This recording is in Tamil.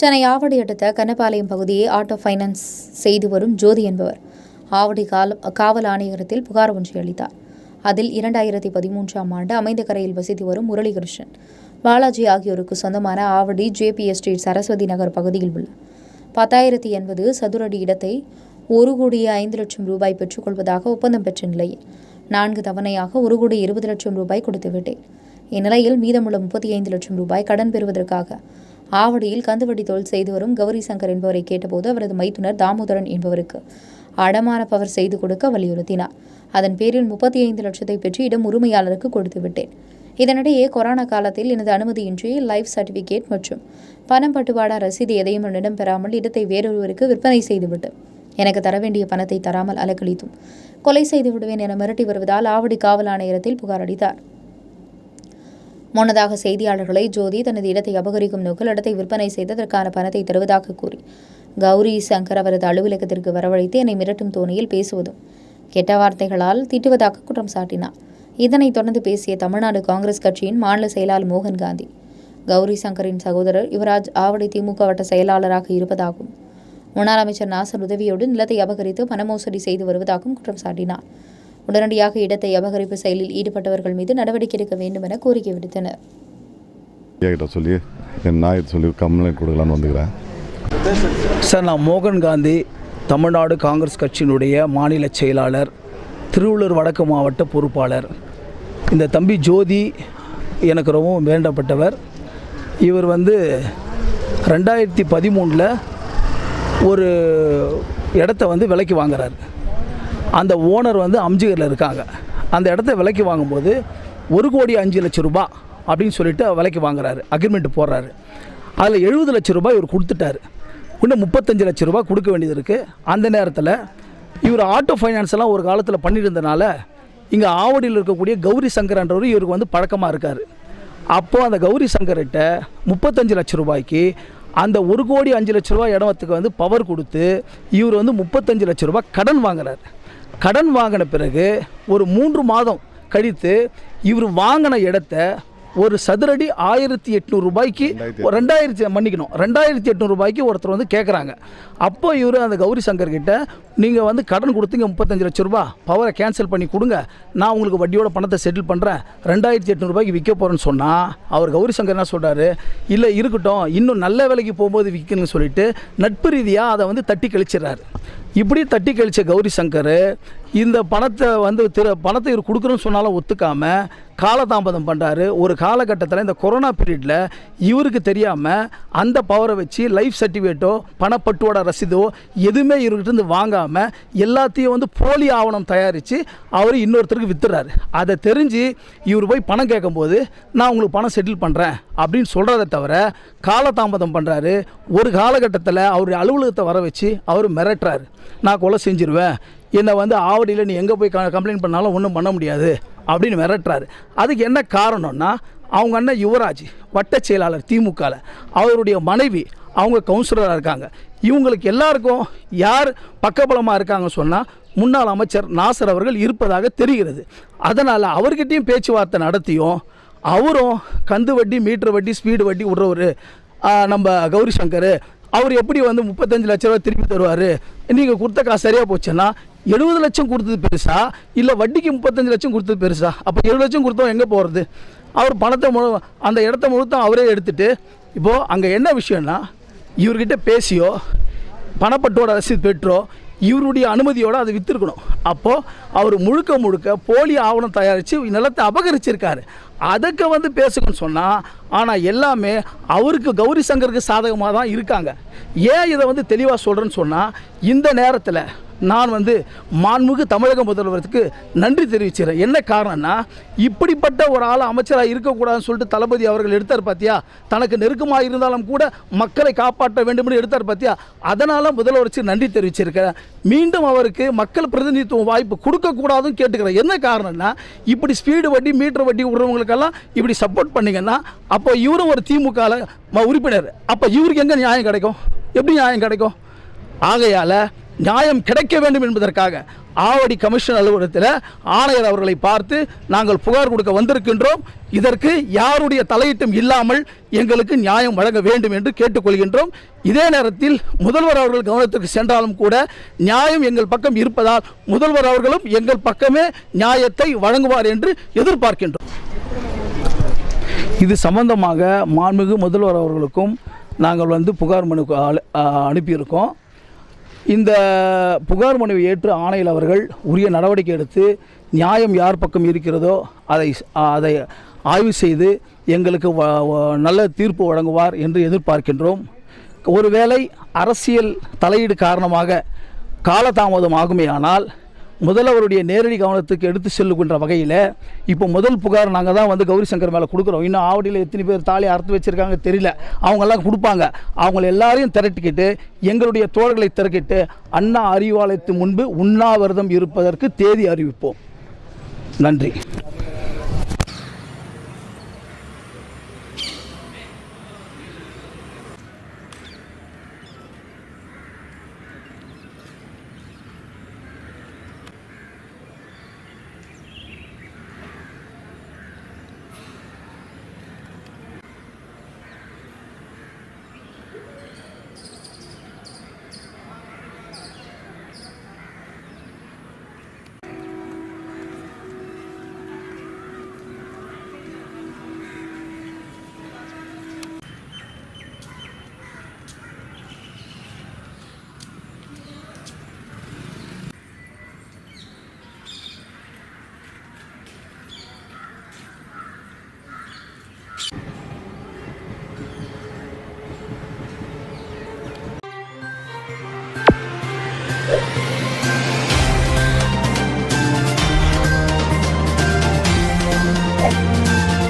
சென்னை ஆவடி அடுத்த கண்ணபாளையம் பகுதியை ஆட்டோ ஃபைனான்ஸ் செய்து வரும் ஜோதி என்பவர் ஆவடி கால காவல் ஆணையரத்தில் புகார் ஒன்றை அளித்தார். அதில் இரண்டாயிரத்தி பதிமூன்றாம் ஆண்டு அமைந்த கரையில் வசித்து வரும் முரளிகிருஷ்ணன். பாலாஜி ஆகியோருக்கு சொந்தமான ஆவடி ஜேபி எஸ்டேட் சரஸ்வதி நகர் பகுதியில் உள்ள பத்தாயிரத்தி எண்பது சதுரடி இடத்தை ஒரு கோடியே ஐந்து லட்சம் ரூபாய் பெற்றுக்கொள்வதாக ஒப்பந்தம் பெற்ற நிலையில் நான்கு தவணையாக ஒரு கோடி இருபது லட்சம் ரூபாய் கொடுத்து விட்டேன். இந்நிலையில் மீதமுள்ள முப்பத்தி ஐந்து லட்சம் ரூபாய் கடன் பெறுவதற்காக ஆவடியில் கந்துவட்டி தொழில் செய்து வரும் கௌரி சங்கர் என்பவரை கேட்டபோது அவரது மைத்துனர் தாமோதரன் என்பவருக்கு அடமான பவர் செய்து கொடுக்க வலியுறுத்தினார். அதன் பேரில் முப்பத்தி ஐந்து லட்சத்தை பெற்று இடம் உரிமையாளருக்கு கொடுத்து விட்டேன். இதனிடையே கொரோனா காலத்தில் எனது அனுமதியின்றி லைஃப் சர்டிபிகேட் மற்றும் பணம் பட்டுவாடா ரசீது எதையும் என்னிடம் பெறாமல் இடத்தை வேறொருவருக்கு விற்பனை செய்துவிட்டு எனக்கு தர வேண்டிய பணத்தை தராமல் அலக்கழித்தும். கொலை செய்து விடுவேன் என மிரட்டி வருவதால் ஆவடி காவல் ஆணையரத்தில் புகார் அளித்தார். முன்னதாக செய்தியாளர்களை ஜோதி தனது இடத்தை அபகரிக்கும் நோக்கில் இடத்தை விற்பனை செய்ததற்கான பணத்தை தருவதாக கூறி கௌரி சங்கர் அவரது அலுவலகத்திற்கு வரவழைத்து என்னை மிரட்டும் தோணியில் பேசுவதும் கெட்ட வார்த்தைகளால் திட்டுவதாக குற்றம் சாட்டினார். இதனைத் தொடர்ந்து பேசிய தமிழ்நாடு காங்கிரஸ் கட்சியின் மாநில செயலாளர் மோகன் காந்தி கௌரி சங்கரின் சகோதரர் யுவராஜ் ஆவடி திமுக வட்ட செயலாளராக இருப்பதாகவும் முன்னாள் அமைச்சர் நாசர் உதவியோடு நிலத்தை அபகரித்து பண மோசடி செய்து வருவதாகவும் குற்றம் சாட்டினார். உடனடியாக இடத்தை அபகரிப்பு செயலில் ஈடுபட்டவர்கள் மீது நடவடிக்கை எடுக்க வேண்டும் என கோரிக்கை விடுத்தனர். சொல்லி? என் நாய் சொல்லி கம்ப்ளைண்ட் கொடுக்கலான்னு வந்துக்கிறேன். சார் நான் மோகன் காந்தி தமிழ்நாடு காங்கிரஸ் கட்சியினுடைய மாநில செயலாளர் திருவள்ளூர் வடக்கு மாவட்ட பொறுப்பாளர். இந்த தம்பி ஜோதி எனக்கு ரொம்பவும் வேண்டப்பட்டவர். இவர் வந்து ரெண்டாயிரத்தி பதிமூணில் ஒரு இடத்த வந்து விலைக்கு வாங்குறாரு. அந்த ஓனர் வந்து அம்ஜிகரில் இருக்காங்க. அந்த இடத்த விலைக்கு வாங்கும்போது ஒரு கோடி அஞ்சு லட்சம் ரூபாய் அப்படின்னு சொல்லிட்டு விலைக்கு வாங்குறாரு. அக்ரிமெண்ட் போடுறாரு. அதில் எழுபது லட்சம் ரூபாய் இவர் கொடுத்துட்டாரு. இன்னும் முப்பத்தஞ்சு லட்சம் ரூபாய் கொடுக்க வேண்டியது இருக்குது அந்த நேரத்தில் இவர் ஆட்டோ ஃபைனான்ஸ் எல்லாம் ஒரு காலத்தில் பண்ணியிருந்தனால இங்கே ஆவடியில் இருக்கக்கூடிய கௌரி சங்கர்ன்றவர் இவருக்கு வந்து பழக்கமாக இருக்கார். அப்போது அந்த கௌரி சங்கர்கிட்ட முப்பத்தஞ்சு லட்ச ரூபாய்க்கு அந்த ஒரு கோடி அஞ்சு லட்ச ரூபா இடத்துக்கு வந்து பவர் கொடுத்து இவர் வந்து முப்பத்தஞ்சு லட்ச ரூபா கடன் வாங்கினார் கடன் வாங்கின பிறகு ஒரு மூன்று மாதம் கழித்து இவர் வாங்கின இடத்த ஒரு சதுரடி ஆயிரத்தி எட்நூறு ரூபாய்க்கு ஒரு ரெண்டாயிரத்தி மன்னிக்கணும் ரெண்டாயிரத்தி எட்நூறு ரூபாய்க்கு ஒருத்தர் வந்து கேட்குறாங்க அப்போ இவர் அந்த கௌரி சங்கர் கிட்ட நீங்கள் வந்து கடன் கொடுத்தீங்க முப்பத்தஞ்சு லட்ச ரூபா பவரை கேன்சல் பண்ணி கொடுங்க. நான் உங்களுக்கு வட்டியோட பணத்தை செட்டில் பண்ணுறேன் ரெண்டாயிரத்தி எட்நூறுபாய்க்கு விற்க போகிறேன்னு சொன்னால் அவர் கௌரி சங்கர் என்ன சொல்கிறாரு இல்லை இருக்கட்டும். இன்னும் நல்ல விலைக்கு போகும்போது விற்கணும்னு சொல்லிட்டு நட்பு ரீதியாக அதை வந்து தட்டி கழிச்சிடுறாரு. இப்படி தட்டி கழிச்ச கௌரி சங்கர் இந்த பணத்தை வந்து திரு பணத்தை இவர் கொடுக்குறோன்னு சொன்னாலும் ஒத்துக்காமல் காலதாமதம் பண்ணுறாரு ஒரு காலகட்டத்தில் இந்த கொரோனா பீரியடில் இவருக்கு தெரியாமல் அந்த பவரை வச்சு லைஃப் சர்டிஃபிகேட்டோ பணப்பட்டுவோட ரசீதோ எதுவுமே இவர்கிட்ட வாங்காமல் எல்லாத்தையும் வந்து போலி ஆவணம் தயாரித்து அவர் இன்னொருத்தருக்கு வித்துறாரு. அதை தெரிஞ்சு இவர் போய் பணம் கேட்கும்போது நான் உங்களுக்கு பணம் செட்டில் பண்ணுறேன் அப்படின்னு சொல்கிறத தவிர காலதாமதம் பண்ணுறாரு ஒரு காலகட்டத்தில் அவருடைய அலுவலகத்தை வர வச்சு அவர் மிரட்டுறாரு. நான் கொலை செஞ்சிருவேன். என்னை வந்து ஆவடியில் நீ எங்கே போய் கம்ப்ளைண்ட் பண்ணாலும் ஒன்றும் பண்ண முடியாது. அப்படின்னு மிரட்டுறாரு. அதுக்கு என்ன காரணம்னா அவங்க அண்ணன் யுவராஜ் வட்ட செயலாளர் திமுகவில் அவருடைய மனைவி அவங்க கவுன்சிலராக இருக்காங்க. இவங்களுக்கு எல்லாருக்கும் யார் பக்கபலமாக இருக்காங்க சொன்னால் முன்னாள் அமைச்சர் நாசர் அவர்கள் இருப்பதாக தெரிகிறது. அதனால் அவர்கிட்டையும் பேச்சுவார்த்தை நடத்தியும் அவரும் கந்து வட்டி மீட்டர் வட்டி ஸ்பீடு வட்டி விடுறவர் நம்ம கௌரி சங்கர் அவர் எப்படி வந்து முப்பத்தஞ்சு லட்ச ரூபா திருப்பி தருவார்? நீங்கள் கொடுத்த காசு சரியாக போச்சுன்னா எழுபது லட்சம் கொடுத்தது பெருசா? இல்லை வட்டிக்கு முப்பத்தஞ்சு லட்சம் கொடுத்தது பெருசா? அப்போ எழுபது லட்சம் கொடுத்தோம் எங்கே போகிறது அவர் பணத்தை முழு அந்த இடத்த முழுத்தும் அவரே எடுத்துகிட்டு இப்போது அங்கே என்ன விஷயம்னா இவர்கிட்ட பேசியோ பணப்பட்டோட ரசீது பெற்றோ இவருடைய அனுமதியோடு அதை விற்றுருக்கணும் அப்போது அவர் முழுக்க முழுக்க போலி ஆவணம் தயாரித்து நிலத்தை அபகரிச்சிருக்காரு. அதுக்கு வந்து பேசுங்கன்னு சொன்னால் ஆனால் எல்லாமே அவருக்கு கௌரி சங்கருக்கு சாதகமாக தான் இருக்காங்க. ஏன் இதை வந்து தெளிவாக சொல்கிறேன்னு சொன்னால் இந்த நேரத்தில் நான் வந்து மாண்புமிகு தமிழக முதல்வருக்கு நன்றி தெரிவிச்சுக்கிறேன். என்ன காரணம்னா இப்படிப்பட்ட ஒரு ஆள் அமைச்சராக இருக்கக்கூடாதுன்னு சொல்லிட்டு தளபதி அவர்கள் எடுத்தார் பார்த்தியா தனக்கு நெருக்கமாக இருந்தாலும் கூட மக்களை காப்பாற்ற வேண்டும்னு எடுத்தார் பார்த்தியா அதனால் முதல்வருக்கு நன்றி தெரிவிச்சிருக்கிறேன். மீண்டும் அவருக்கு மக்கள் பிரதிநிதித்துவம் வாய்ப்பு கொடுக்கக்கூடாதுன்னு கேட்டுக்கிறேன். என்ன காரணம்னா இப்படி ஸ்பீடு வட்டி மீட்டர் வட்டி திமுகக்கெல்லாம் இப்படி சப்போர்ட் பண்ணிங்கன்னா அப்போ இவரும் ஒரு திமுக உறுப்பினர். அப்போ இவருக்கு எங்கே நியாயம் கிடைக்கும்? எப்படி நியாயம் கிடைக்கும்? ஆகையால் நியாயம் கிடைக்க வேண்டும் என்பதற்காக ஆவடி கமிஷன் அலுவலகத்தில் ஆணையர் அவர்களை பார்த்து நாங்கள் புகார் கொடுக்க வந்திருக்கின்றோம். இதற்கு யாருடைய தலையீட்டும் இல்லாமல் எங்களுக்கு நியாயம் வழங்க வேண்டும் என்று கேட்டுக்கொள்கின்றோம். இதே நேரத்தில் முதல்வர் அவர்கள் கவனத்திற்கு சென்றாலும் கூட நியாயம் எங்கள் பக்கம் இருப்பதால் முதல்வர் அவர்களும் எங்கள் பக்கமே நியாயத்தை வழங்குவார் என்று எதிர்பார்க்கின்றோம். இது சம்பந்தமாக மாண்புமிகு முதல்வர் அவர்களுக்கும் நாங்கள் வந்து புகார் மனு அனுப்பியிருக்கோம். இந்த புகார் மனுவை ஏற்று ஆணையில் அவர்கள் உரிய நடவடிக்கை எடுத்து நியாயம் யார் பக்கம் இருக்கிறதோ அதை அதை ஆய்வு செய்து எங்களுக்கு நல்ல தீர்ப்பு வழங்குவார் என்று எதிர்பார்க்கின்றோம். ஒருவேளை அரசியல் தலையீடு காரணமாக காலதாமதம் ஆகுமேயானால் முதல்வருடைய நேரடி கவனத்துக்கு எடுத்து செல்லுகின்ற வகையில் இப்போ முதல் புகார் நாங்கள் தான் வந்து கௌரி சங்கர் மேலே கொடுக்குறோம். இன்னும் ஆவடியில் எத்தனை பேர் தாலி அறுத்து வச்சுருக்காங்க தெரியல. அவங்கெல்லாம் கொடுப்பாங்க. அவங்கள எல்லாரையும் திரட்டிக்கிட்டு எங்களுடைய தோழர்களை திரட்டிட்டு அண்ணா அறிவாலயத்து முன்பு உண்ணாவிரதம் இருப்பதற்கு தேதி அறிவிப்போம். நன்றி. ん?